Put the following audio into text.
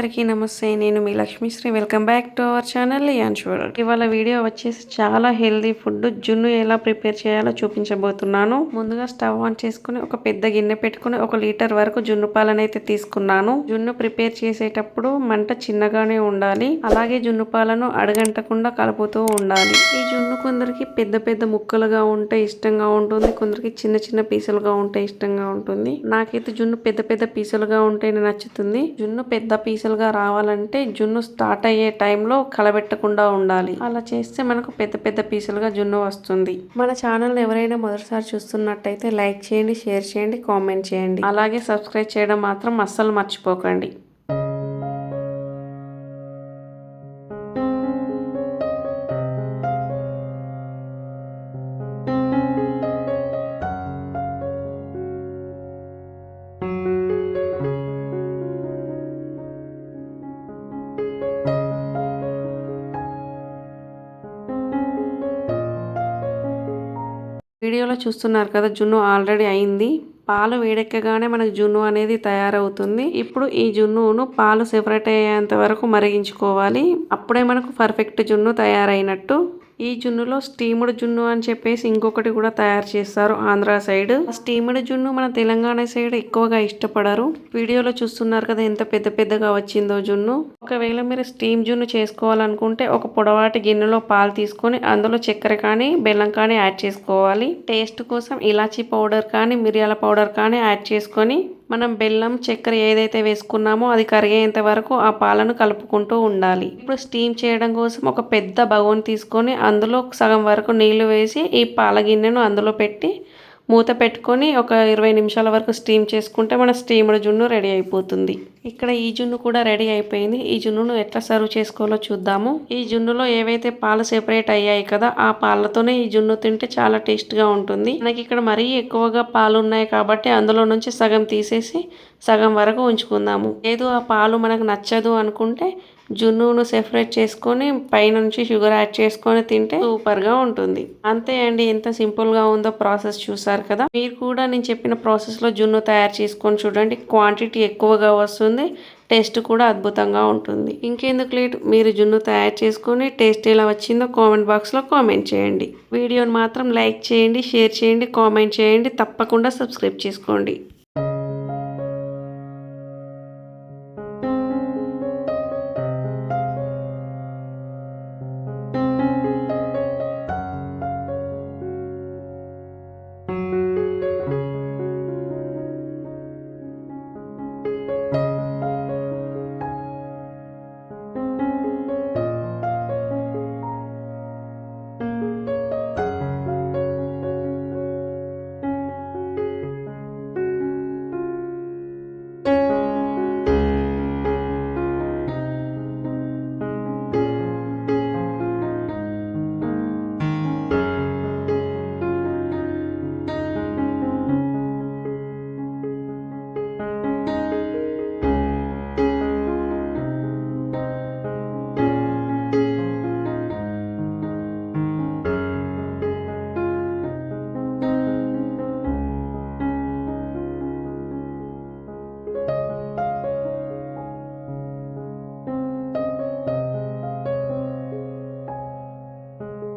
అందరికీ నమస్తే నేను మీ Lakshmishri. Welcome back to our channel యాన్షువల్ ఇవాళ వీడియో వచ్చేసి చాలా హెల్దీ ఫుడ్ జున్ను ఎలా ప్రిపేర్ చేయాలో చూపించబోతున్నాను. ముందుగా స్టవ్ ఆన్ చేసుకుని ఒక పెద్ద గిన్నె పెట్టుకుని ఒక లీటర్ వరకు జున్ను పాలను అయితే తీసుకున్నాను. జున్ను ప్రిపేర్ చేసేటప్పుడు మంట చిన్నగానే ఉండాలి. అలాగే జున్ను పాలను అడగంటకుండా కలుపుతూ ఉండాలి. ఈ జున్ను కొందరికి పెద్ద పెద్ద ముక్కలుగా ఉంటే ఇష్టంగా ఉంటుంది. కొందరికి చిన్న చిన్న పీసులుగా ఉంటే ఇష్టంగా ఉంటుంది. నాకైతే జున్ను పెద్ద పెద్ద పీసులుగా ఉంటేనే నచ్చుతుంది. జున్ను పెద్ద పీసులుగా రావాలంటే జున్ను స్టార్ట్ అయ్యే టైంలో కలబెట్టకుండా ఉండాలి. అలా చేస్తే మనకు పెద్ద పెద్ద పీసులుగా జున్ను వస్తుంది. మన ఛానల్ ఎవరైనా మొదటిసారి చూస్తున్నట్టయితే లైక్ చేయండి షేర్ చేయండి కామెంట్ చేయండి. అలాగే సబ్స్క్రైబ్ చేయడం మాత్రం అస్సలు మర్చిపోకండి. వీడియోలో చూస్తున్నారు కదా జున్ను ఆల్రెడీ అయింది. పాలు వేడెక్కగానే మనకు జున్ను అనేది తయారవుతుంది. ఇప్పుడు ఈ జున్నును పాలు సెపరేట్ అయ్యేంత వరకు మరిగించుకోవాలి. అప్పుడే మనకు పర్ఫెక్ట్ జున్ను తయారైనట్టు. ఈ జున్నులో స్టీముడ్ జున్ను అని చెప్పేసి ఇంకొకటి కూడా తయారు చేస్తారు ఆంధ్ర సైడ్. స్టీముడ్ జున్ను మన తెలంగాణ సైడ్ ఎక్కువగా ఇష్టపడరు. వీడియోలో చూస్తున్నారు కదా ఎంత పెద్ద పెద్దగా వచ్చిందో జున్ను. ఒకవేళ మీరు స్టీమ్ జున్ను చేసుకోవాలనుకుంటే ఒక పొడవాటి గిన్నెలో పాలు తీసుకొని అందులో చక్కెర కానీ బెల్లం కానీ యాడ్ చేసుకోవాలి. టేస్ట్ కోసం ఇలాచీ పౌడర్ కానీ మిరియాల పౌడర్ కానీ యాడ్ చేసుకొని మనం బెల్లం చక్కెర ఏదైతే వేసుకున్నామో అది కరిగేంత వరకు ఆ పాలను కలుపుకుంటూ ఉండాలి. ఇప్పుడు స్టీమ్ చేయడం కోసం ఒక పెద్ద బగోన్ తీసుకొని అందులో సగం వరకు నీళ్ళు వేసి ఈ పాల గిన్నెను అందులో పెట్టి మూత పెట్టుకొని ఒక ఇరవై నిమిషాల వరకు స్టీమ్ చేసుకుంటే మన స్టీమ్డ్ జున్ను రెడీ అయిపోతుంది. ఇక్కడ ఈ జున్ను కూడా రెడీ అయిపోయింది. ఈ జున్నును ఎట్లా సర్వ్ చేసుకోవాలో చూద్దాము. ఈ జున్నులో ఏవైతే పాలు సెపరేట్ అయ్యాయి కదా ఆ పాలతోనే ఈ జున్ను తింటే చాలా టేస్ట్గా ఉంటుంది. మనకి ఇక్కడ మరీ ఎక్కువగా పాలు ఉన్నాయి కాబట్టి అందులో నుంచి సగం తీసేసి సగం వరకు ఉంచుకుందాము. లేదు ఆ పాలు మనకు నచ్చదు అనుకుంటే జున్నును సెపరేట్ చేసుకొని పైనుంచి షుగర్ యాడ్ చేసుకొని తింటే సూపర్గా ఉంటుంది. అంతే అండి ఎంత సింపుల్గా ఉందో ప్రాసెస్ చూసారు కదా. మీరు కూడా నేను చెప్పిన ప్రాసెస్లో జున్ను తయారు చేసుకొని చూడండి. క్వాంటిటీ ఎక్కువగా వస్తుంది. టేస్ట్ కూడా అద్భుతంగా ఉంటుంది. ఇంకెందుకు లేట్? మీరు జున్ను తయారు చేసుకొని టేస్ట్ ఎలా వచ్చిందో కామెంట్ బాక్స్లో కామెంట్ చేయండి. వీడియోని మాత్రం లైక్ చేయండి షేర్ చేయండి కామెంట్ చేయండి. తప్పకుండా సబ్స్క్రైబ్ చేసుకోండి.